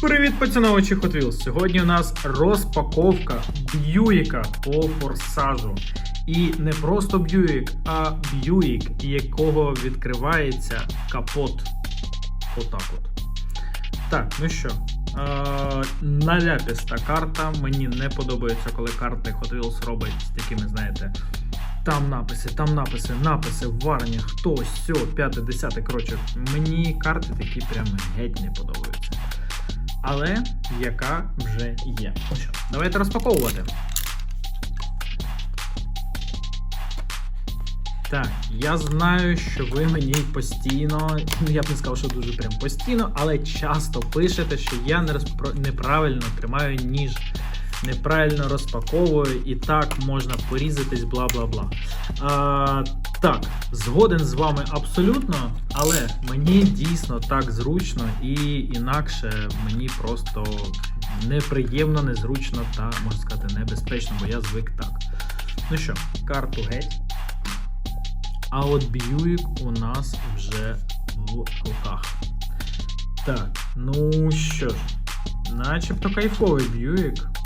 Привіт, поціновувачі Hot Wheels! Сьогодні у нас розпаковка Б'юїка по форсажу. І не просто Б'юїк, а Б'юїк, якого відкривається капот. Отак от. Так, ну що. Е, наляпіста карта. Мені не подобається, коли карти Hot Wheels робить з такими, знаєте. Там написи, там написи, написи, варення, хто, сьо, п'яте, десяте. Коротше, мені карти такі прям геть не подобаються. Але яка вже є. Ну що, давайте розпаковувати. Так, я знаю, що ви мені постійно, ну я б не сказав, що дуже прям постійно, але часто пишете, що я не розпро- неправильно тримаю ніж, неправильно розпаковую, і так можна порізатись, бла бла бла. А, так, згоден з вами абсолютно, але мені дійсно так зручно і інакше мені просто неприємно, незручно та можна сказати небезпечно, бо я звик так. Ну що, карту геть. А от Бьюік у нас вже в руках. Так, ну що ж, начебто кайфовий Бьюік.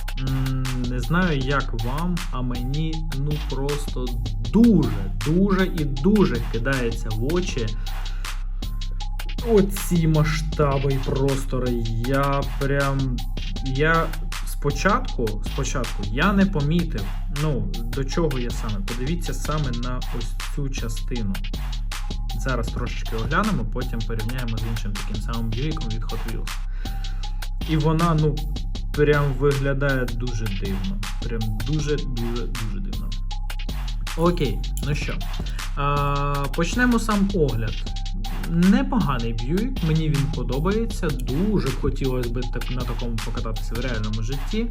Не знаю, як вам, а мені ну просто дуже, дуже і дуже кидається в очі. Оці масштаби і простори. Я прям. Я спочатку, спочатку я не помітив. Ну, до чого я саме? Подивіться саме на ось цю частину. Зараз трошечки оглянемо, потім порівняємо з іншим таким самим бюйком від Hot Wheels. І вона, ну, прям виглядає дуже дивно. Прям дуже-дуже дуже дивно. Окей, ну що. А, почнемо сам огляд. Непоганий б'юік, мені він подобається. Дуже хотілося б так, на такому покататися в реальному житті.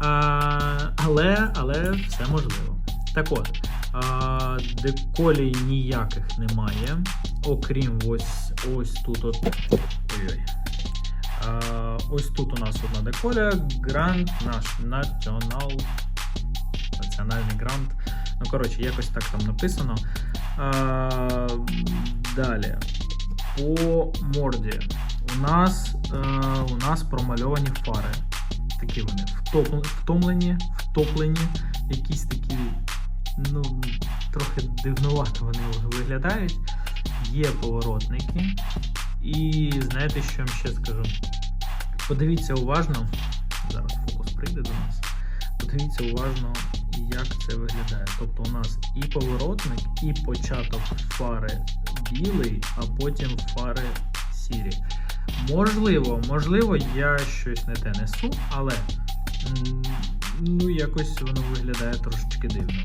А, але, але все можливо. Так от, а, деколій ніяких немає. Окрім ось ось тут. От... Ой-ой. Ось тут у нас одна деколя. Грант наш National. Національний грант. Ну, коротше, якось так там написано. А, далі. По морді. У нас, е, у нас промальовані фари. Такі вони втомлені, втоплені, якісь такі, ну, трохи дивнувато вони виглядають. Є поворотники. І знаєте, що я вам ще скажу? Подивіться уважно. Зараз фокус прийде до нас. Подивіться уважно, як це виглядає. Тобто у нас і поворотник, і початок фари білий, а потім фари сірі. Можливо, можливо, я щось не те несу, але ну, якось воно виглядає трошечки дивно.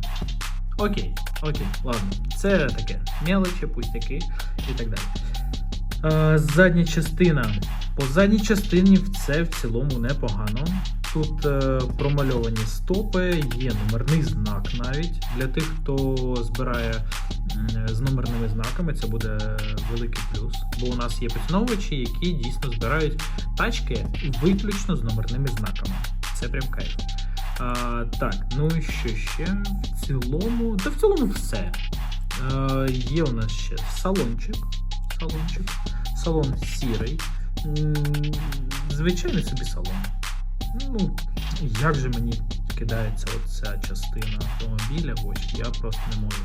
Окей, окей, ладно. Це таке мелочі, пустяки і так далі. Е, задня частина. По задній частині це в цілому непогано. Тут е, промальовані стопи, є номерний знак навіть. Для тих, хто збирає з номерними знаками, це буде великий плюс. Бо у нас є поціновувачі, які дійсно збирають тачки виключно з номерними знаками. Це прям кайф. А, так, ну і що ще? В цілому. Та в цілому все. Е, є у нас ще салончик. Салончик. Салон сірий. Звичайний собі салон. Ну, як же мені кидається оця частина автомобіля очі, я просто не можу.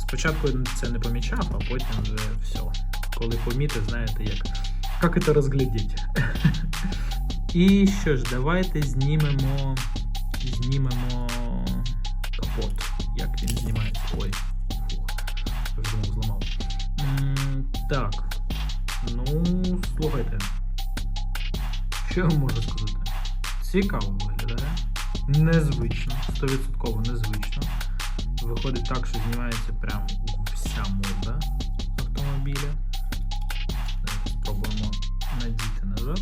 Спочатку це не помічав, а потім вже все. Коли помітив, знаєте, як, як це розглядіть. І що ж, давайте знімемо. Знімемо капот. Як він знімається. Ой, фух, я думав, зламав. Так. Ну, слухайте. Що я можу сказати? Цікаво виглядає. Незвично, 100% незвично. Виходить так, що знімається прям вся мода автомобіля. Давайте спробуємо надіти назад.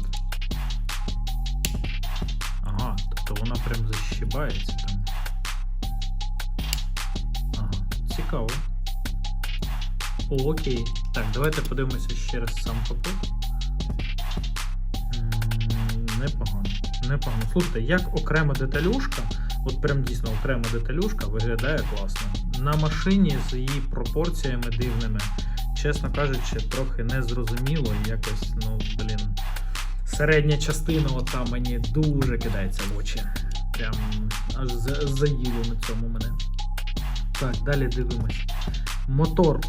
Ага, тобто вона прям защибається там. Ага, цікаво. Окей. Так, давайте подивимося ще раз сам капот. Непогано. Непогано. Слухайте, як окрема деталюшка, от прям дійсно окрема деталюшка виглядає класно. На машині з її пропорціями дивними, чесно кажучи, трохи незрозуміло і якось, ну, блін, середня частина, от там мені дуже кидається в очі. Прям аж за- заїло на цьому мене. Так, далі дивимось. Мотор.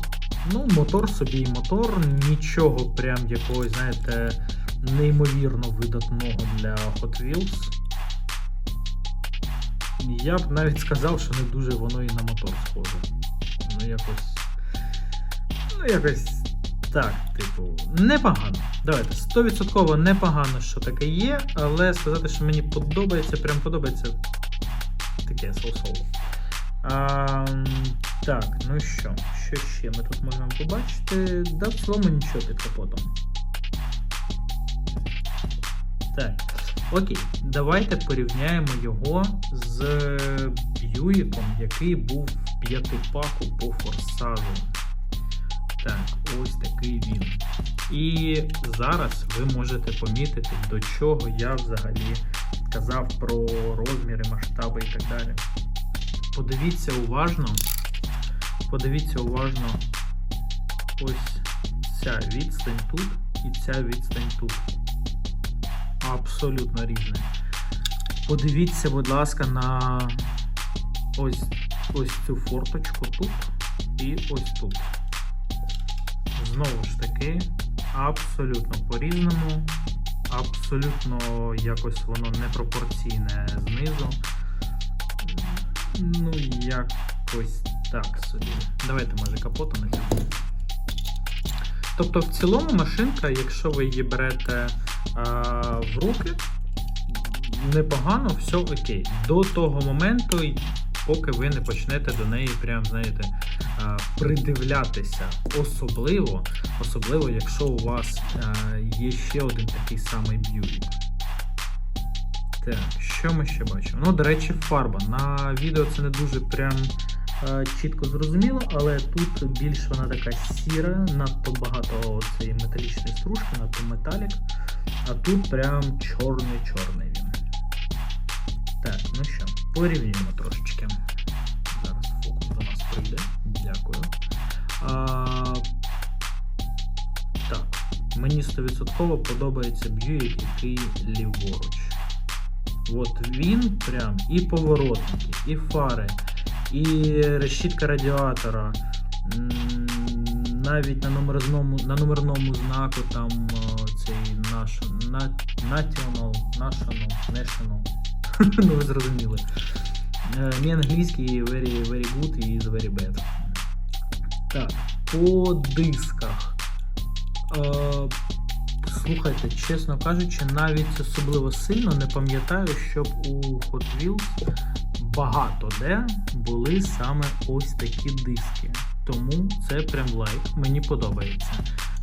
Ну, мотор собі і мотор, нічого прям якогось, знаєте, неймовірно видатного для Hot Wheels. Я б навіть сказав, що не дуже воно і на мотор схоже. Ну, якось. Ну, якось. Так, типу, непогано. Давайте, 100% непогано, що таке є, але сказати, що мені подобається, прям подобається. Таке соу-соу. А, так, ну що, що ще ми тут можемо побачити? Да, в цілому нічого під капотом. Так, окей, давайте порівняємо його з Б'юїком, який був в п'ятипаку по форсажу. Так, ось такий він. І зараз ви можете помітити, до чого я взагалі казав про розміри, масштаби і так далі. Подивіться уважно. Подивіться уважно ось ця відстань тут і ця відстань тут. Абсолютно різне. Подивіться, будь ласка, на ось, ось цю форточку тут і ось тут. Знову ж таки, абсолютно по-різному, абсолютно якось воно непропорційне знизу. Ну, якось так собі. Давайте, може, капоту на Тобто, в цілому машинка, якщо ви її берете а, в руки, непогано, все окей. До того моменту, поки ви не почнете до неї, прям, знаєте, а, придивлятися. Особливо, особливо, якщо у вас а, є ще один такий самий б'юрік. Так, що ми ще бачимо? Ну, до речі, фарба. На відео це не дуже прям е, чітко зрозуміло, але тут більш вона така сіра, надто багато цієї металічної стружки, надто металік. А тут прям чорний-чорний він. Так, ну що, порівнюємо трошечки. Зараз фокус до нас прийде. Дякую. А, так, мені 100% подобається Б'юік, який ліворуч. От він прям і поворотники, і фари, і решітка радіатора. Навіть на номерному, на номерному знаку там цей наш National, National, National. ну ви зрозуміли. Е, Мій англійський very, very good і is very bad. Так, по дисках. Е, Слухайте, чесно кажучи, навіть особливо сильно не пам'ятаю, щоб у Hot Wheels багато де були саме ось такі диски. Тому це прям лайк, мені подобається.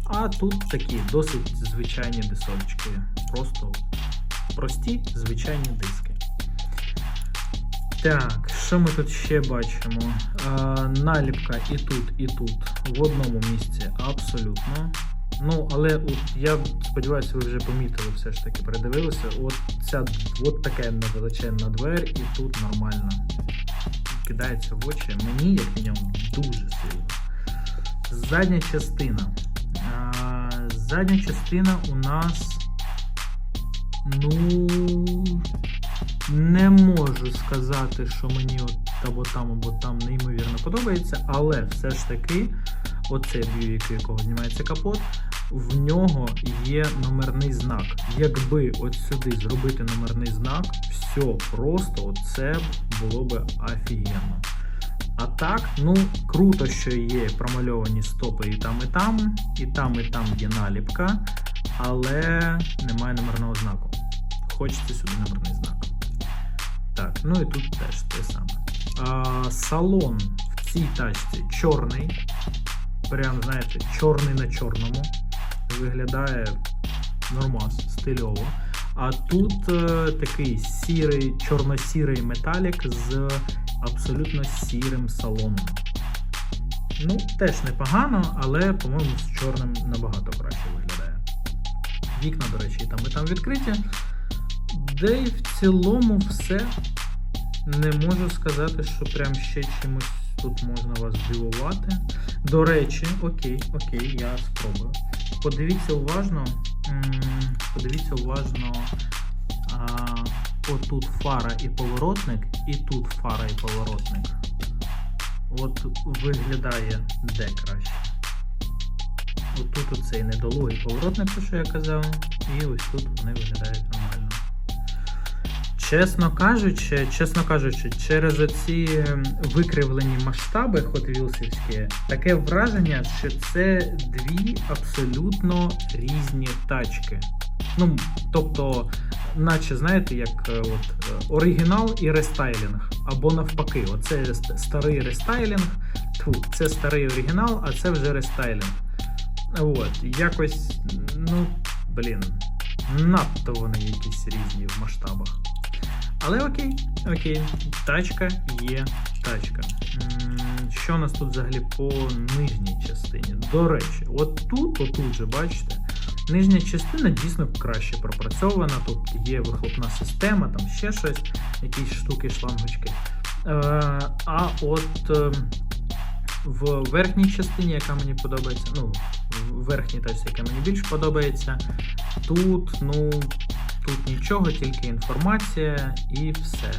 А тут такі досить звичайні дисочки. Просто прості звичайні диски. Так, що ми тут ще бачимо? А, наліпка і тут, і тут в одному місці абсолютно. Ну, але от я сподіваюся, ви вже помітили, все ж таки передивилися. От ця от така невеличенна двері, і тут нормально кидається в очі. Мені, як мінімум, дуже сильно. Задня частина. А, задня частина у нас. Ну. Не можу сказати, що мені от або там, або там неймовірно подобається, але все ж таки, оцей б'юік, якого знімається капот, в нього є номерний знак. Якби от сюди зробити номерний знак, все просто оце було би офігенно. А так, ну, круто, що є промальовані стопи і там, і там, і там, і там є наліпка, але немає номерного знаку. Хочеться сюди номерний знак. Так, ну і тут теж те саме. А, салон в цій тачці чорний. Прям, знаєте, чорний на чорному. Виглядає нормас, стильово. А тут е, такий сірий, чорно-сірий металік з абсолютно сірим салоном. Ну, теж непогано, але, по-моєму, з чорним набагато краще виглядає. Вікна, до речі, там і там відкриті. Де й в цілому все. Не можу сказати, що прям ще чимось тут можна вас здивувати. До речі, окей, окей, я спробую. Подивіться уважно. Подивіться уважно. А, отут фара і поворотник, і тут фара і поворотник. От виглядає де краще. Отут оцей недолугий поворотник, то що я казав, і ось тут вони виглядають. Чесно кажучи, чесно кажучи, через оці ем, викривлені масштаби Wheelsівські, таке враження, що це дві абсолютно різні тачки. Ну, тобто, наче, знаєте, як е, от, е, оригінал і рестайлінг. Або навпаки, оце старий рестайлінг, тьфу, це старий оригінал, а це вже рестайлінг. От, якось, ну, блін, надто вони якісь різні в масштабах. Але окей, окей, тачка є тачка. Що у нас тут взагалі по нижній частині? До речі, от тут, отут же, бачите, нижня частина дійсно краще пропрацьована. Тут є вихлопна система, там ще щось, якісь штуки, шлангочки. Е, а от е, в верхній частині, яка мені подобається, ну, в верхній тачці, яка мені більш подобається, тут, ну, тут нічого, тільки інформація і все.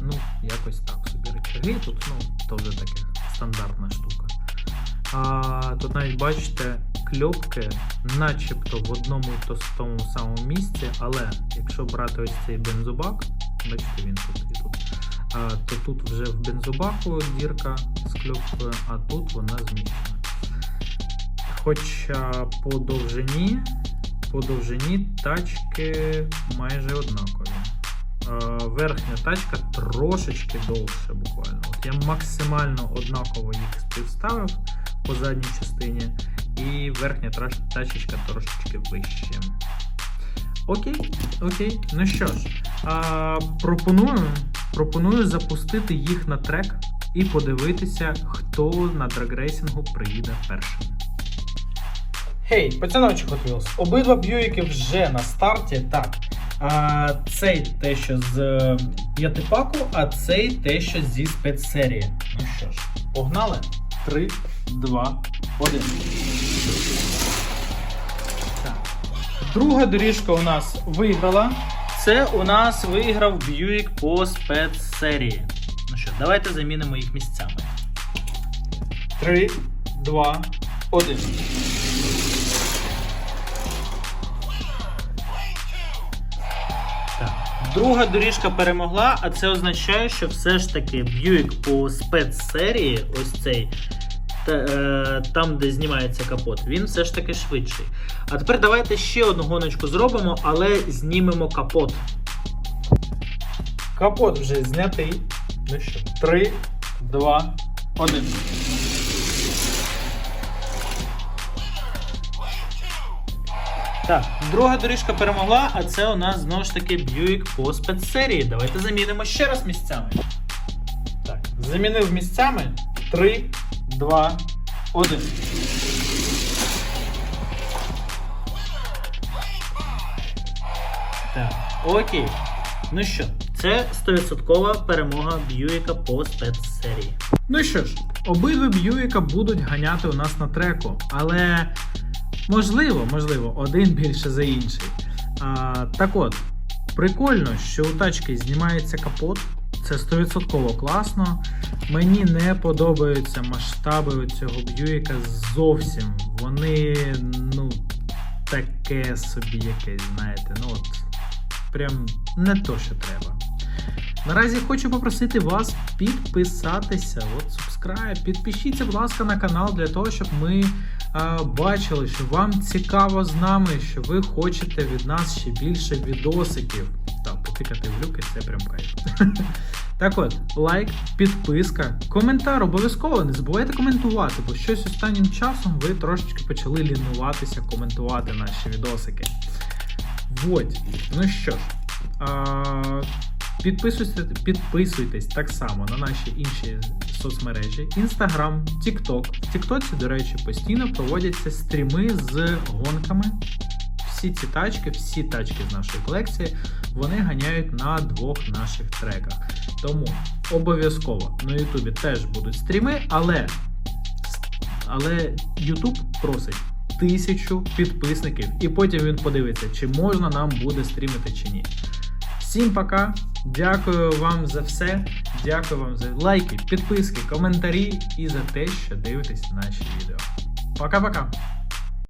Ну, якось так собі речаги. Тут, ну, то вже таке стандартна штука. А, тут навіть бачите, кльопки начебто в одному і тому самому місці, але якщо брати ось цей бензобак, бачите, він тут і тут. А, то тут вже в бензобаку дірка з кльопкою, а тут вона зміщена. Хоча по довжині, по довжині тачки майже однакові. Е, Верхня тачка трошечки довше буквально. От я максимально однаково їх співставив по задній частині, і верхня тачечка трошечки вище. Окей, окей. Ну що ж, пропоную, пропоную запустити їх на трек і подивитися, хто на драгрейсингу приїде першим. Гей, пацановичі Hot Wheels, обидва б'юїки вже на старті. Так. А, цей те, що з е, п'ятипаку, а цей те, що зі спецсерії. Ну що ж, погнали? 3, 2, 1. Так. Друга доріжка у нас виграла. Це у нас виграв Б'юік по спецсерії. Ну що, давайте замінимо їх місцями. 3, 2, 1. Друга доріжка перемогла, а це означає, що все ж таки Б'юік по спецсерії, ось цей, та, е, там, де знімається капот, він все ж таки швидший. А тепер давайте ще одну гоночку зробимо, але знімемо капот. Капот вже знятий. Ну що, 3, 2, 1. Так, друга доріжка перемогла, а це у нас знову ж таки Б'юік по спецсерії. Давайте замінимо ще раз місцями. Так, замінив місцями. 3, 2, 1. Так, окей. Ну що, це 100% перемога Б'юіка по спецсерії. Ну що ж, обидва Б'юіка будуть ганяти у нас на треку, але можливо, можливо, один більше за інший. А, так от, прикольно, що у тачки знімається капот. Це 100% класно. Мені не подобаються масштаби цього б'юїка зовсім. Вони, ну, таке собі якесь, знаєте, ну от прям не то, що треба. Наразі хочу попросити вас підписатися. От subscribe, підпишіться, будь ласка, на канал для того, щоб ми бачили, що вам цікаво з нами, що ви хочете від нас ще більше відосиків. Так, потикати в люки це прям кайф. Так от, лайк, підписка, коментар обов'язково не забувайте коментувати, бо щось останнім часом ви трошечки почали лінуватися коментувати наші відосики. Вот. Ну що ж, підписуйтесь, підписуйтесь так само на наші інші соцмережі: Instagram, TikTok. В TikTok, до речі, постійно проводяться стріми з гонками. Всі ці тачки, всі тачки з нашої колекції, вони ганяють на двох наших треках. Тому обов'язково на Ютубі теж будуть стріми, але, але YouTube просить тисячу підписників, і потім він подивиться, чи можна нам буде стрімити чи ні. Всім пока. Дякую вам за все. Дякую вам за лайки, підписки, коментарі і за те, що дивитесь наші відео. Пока-пока!